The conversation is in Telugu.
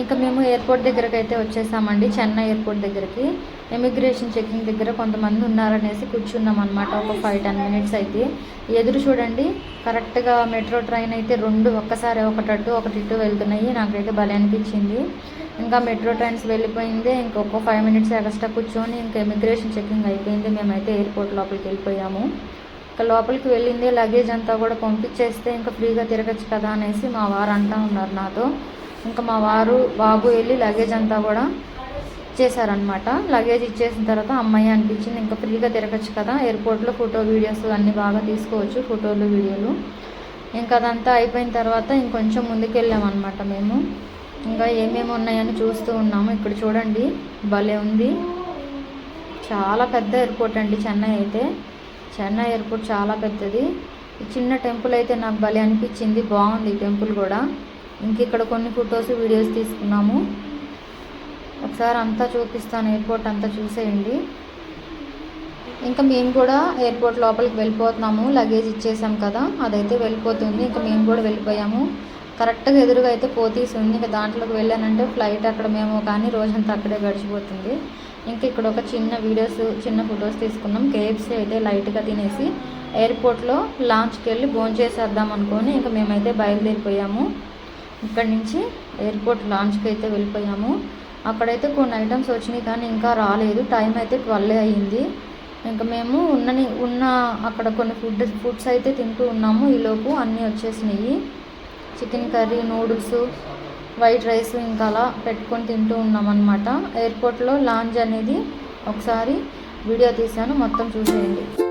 ఇంకా మేము ఎయిర్పోర్ట్ దగ్గరకు అయితే వచ్చేసామండి చెన్నై ఎయిర్పోర్ట్ దగ్గరికి. ఇమిగ్రేషన్ చెకింగ్ దగ్గర కొంతమంది ఉన్నారనేసి కూర్చున్నాం అనమాట ఒక ఫైవ్ టెన్ మినిట్స్ అయితే. ఎదురు చూడండి కరెక్ట్గా మెట్రో ట్రైన్ అయితే రెండు ఒక్కసారి ఒకటట్టు ఒకటి ఇటు వెళ్తున్నాయి. నాకైతే భలే అనిపించింది. ఇంకా మెట్రో ట్రైన్స్ వెళ్ళిపోయింది ఇంకొక ఫైవ్ మినిట్స్ ఎక్స్ట్రా కూర్చొని ఇంకా ఇమిగ్రేషన్ చెకింగ్ అయిపోయింది. మేమైతే ఎయిర్పోర్ట్ లోపలికి వెళ్ళిపోయాము. ఇంకా లోపలికి వెళ్ళింది లగేజ్ అంతా కూడా పంపించేస్తే ఇంకా ఫ్రీగా తిరగచ్చు కదా అనేసి మా వారు అంటా ఉన్నారు నాతో. ఇంకా మా వారు బాబు వెళ్ళి లగేజ్ అంతా కూడా ఇచ్చేసారనమాట లగేజ్ ఇచ్చేసిన తర్వాత అమ్మాయి అనిపించింది ఇంకా ఫ్రీగా తిరగచ్చు కదా ఎయిర్పోర్ట్లో ఫోటో వీడియోస్ అన్నీ బాగా తీసుకోవచ్చు ఫోటోలు వీడియోలు ఇంకా అదంతా అయిపోయిన తర్వాత ఇంకొంచెం ముందుకు వెళ్ళామన్నమాట మేము. ఇంకా ఏమేమి ఉన్నాయని చూస్తూ ఉన్నాము. ఇక్కడ చూడండి భలే ఉంది. చాలా పెద్ద ఎయిర్పోర్ట్ అండి చెన్నై అయితే. చెన్నై ఎయిర్పోర్ట్ చాలా పెద్దది. ఈ చిన్న టెంపుల్ అయితే నాకు భలే అనిపించింది. బాగుంది టెంపుల్ కూడా. ఇంక ఇక్కడ కొన్ని ఫొటోస్ వీడియోస్ తీసుకున్నాము. ఒకసారి అంతా చూపిస్తాను ఎయిర్పోర్ట్ అంతా చూసేయండి. ఇంకా మేము కూడా ఎయిర్పోర్ట్ లోపలికి వెళ్ళిపోతున్నాము లగేజ్ ఇచ్చేసాం కదా అదైతే వెళ్ళిపోతుంది. ఇంకా మేము కూడా వెళ్ళిపోయాము. కరెక్ట్గా ఎదురుగా అయితే పోతీస్ ఉంది. ఇంకా దాంట్లోకి వెళ్ళానంటే ఫ్లైట్ అక్కడ మేము కానీ రోజంతా అక్కడే గడిచిపోతుంది. ఇంకా ఇక్కడ ఒక చిన్న వీడియోస్ చిన్న ఫొటోస్ తీసుకున్నాం. కేఎఫ్సీ అయితే లైట్గా తినేసి ఎయిర్పోర్ట్లో లాంచ్కి వెళ్ళి భోంచేసేద్దాం అనుకొని ఇంకా మేమైతే బయలుదేరిపోయాము. ఇక్కడి నుంచి ఎయిర్పోర్ట్ లాంచ్కి అయితే వెళ్ళిపోయాము. అక్కడైతే కొన్ని ఐటమ్స్ వచ్చినాయి కానీ ఇంకా రాలేదు. టైం అయితే ట్వెల్వ్ అయ్యింది. ఇంకా మేము ఉన్నని ఉన్న అక్కడ కొన్ని ఫుడ్ ఫుడ్స్ అయితే తింటూ ఉన్నాము. ఈలోపు అన్నీ వచ్చేసినాయి. Chicken curry noodles white rice ఇంకా అలా పెట్టుకొని తింటూ ఉన్నామన్నమాట. ఎయిర్పోర్ట్లో లాంచ్ అనేది ఒకసారి వీడియో తీశాను. మొత్తం చూసేయండి.